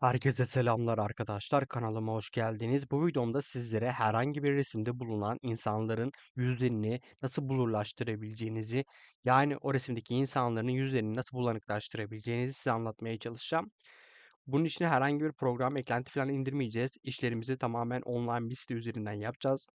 Herkese selamlar arkadaşlar. Kanalıma hoş geldiniz. Bu videomda sizlere herhangi bir resimde bulunan insanların yüzlerini nasıl blurlaştırabileceğinizi, yani o resimdeki insanların yüzlerini nasıl bulanıklaştırabileceğinizi size anlatmaya çalışacağım. Bunun için herhangi bir program, eklenti falan indirmeyeceğiz. İşlerimizi tamamen online bir üzerinden yapacağız.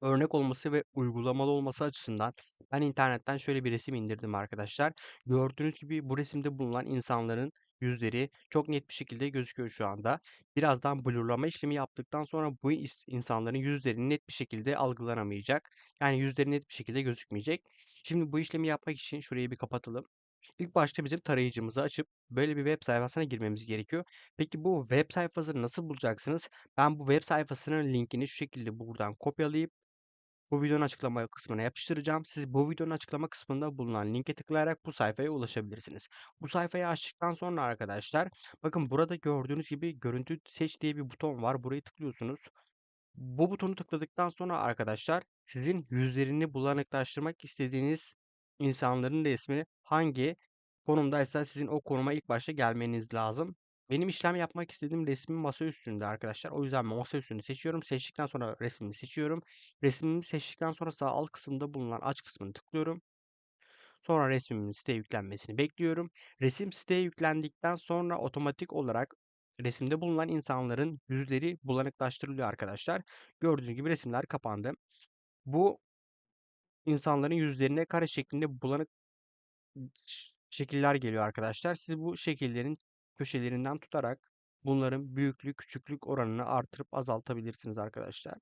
Örnek olması ve uygulamalı olması açısından ben internetten şöyle bir resim indirdim arkadaşlar. Gördüğünüz gibi bu resimde bulunan insanların yüzleri çok net bir şekilde gözüküyor şu anda. Birazdan blurlama işlemi yaptıktan sonra bu insanların yüzleri net bir şekilde algılanamayacak. Yani yüzleri net bir şekilde gözükmeyecek. Şimdi bu işlemi yapmak için şurayı bir kapatalım. İlk başta bizim tarayıcımızı açıp böyle bir web sayfasına girmemiz gerekiyor. Peki bu web sayfasını nasıl bulacaksınız? Ben bu web sayfasının linkini şu şekilde buradan kopyalayıp bu videonun açıklama kısmına yapıştıracağım. Siz bu videonun açıklama kısmında bulunan linke tıklayarak bu sayfaya ulaşabilirsiniz. Bu sayfayı açtıktan sonra arkadaşlar bakın burada gördüğünüz gibi görüntü seç diye bir buton var. Burayı tıklıyorsunuz. Bu butonu tıkladıktan sonra arkadaşlar sizin yüzlerini bulanıklaştırmak istediğiniz insanların resmi hangi konumdaysa sizin o konuma ilk başta gelmeniz lazım. Benim işlem yapmak istediğim resmin masa üstünde arkadaşlar. O yüzden masa üstünü seçiyorum. Seçtikten sonra resmimi seçiyorum. Resmimi seçtikten sonra sağ alt kısımda bulunan aç kısmını tıklıyorum. Sonra resmimin siteye yüklenmesini bekliyorum. Resim siteye yüklendikten sonra otomatik olarak resimde bulunan insanların yüzleri bulanıklaştırılıyor arkadaşlar. Gördüğünüz gibi resimler kapandı. Bu insanların yüzlerine kare şeklinde bulanık şekiller geliyor arkadaşlar. Siz bu şekillerin köşelerinden tutarak bunların büyüklük küçüklük oranını artırıp azaltabilirsiniz arkadaşlar.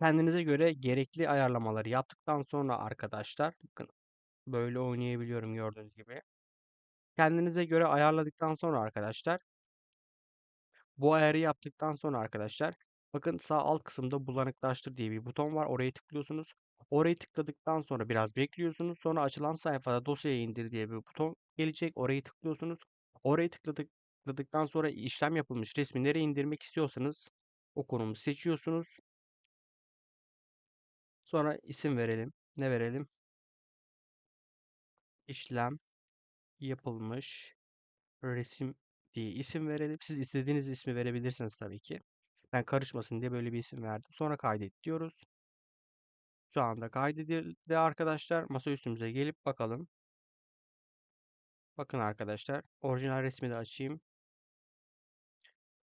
Kendinize göre gerekli ayarlamaları yaptıktan sonra arkadaşlar bakın böyle oynayabiliyorum gördüğünüz gibi. Kendinize göre ayarladıktan sonra arkadaşlar bu ayarı yaptıktan sonra arkadaşlar bakın sağ alt kısımda bulanıklaştır diye bir buton var. Oraya tıklıyorsunuz. Orayı tıkladıktan sonra biraz bekliyorsunuz. Sonra açılan sayfada dosyayı indir diye bir buton gelecek. Orayı tıklıyorsunuz. Orayı tıkladık, tıkladıktan sonra işlem yapılmış resmi nereye indirmek istiyorsanız o konumu seçiyorsunuz. Sonra isim verelim. Ne verelim? İşlem yapılmış resim diye isim verelim. Siz istediğiniz ismi verebilirsiniz tabii ki. Ben karışmasın diye böyle bir isim verdim. Sonra kaydet diyoruz. Şu anda kaydedildi arkadaşlar. Masa üstümüze gelip bakalım. Bakın arkadaşlar. Orijinal resmi de açayım.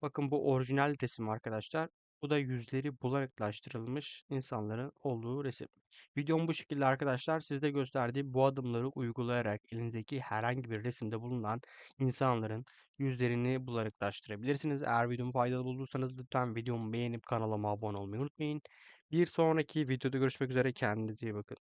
Bakın bu orijinal resim arkadaşlar. Bu da yüzleri bulanıklaştırılmış insanların olduğu resim. Videom bu şekilde arkadaşlar. Sizde gösterdiğim bu adımları uygulayarak elinizdeki herhangi bir resimde bulunan insanların yüzlerini bulanıklaştırabilirsiniz. Eğer videomu faydalı bulduysanız lütfen videomu beğenip kanalıma abone olmayı unutmayın. Bir sonraki videoda görüşmek üzere. Kendinize iyi bakın.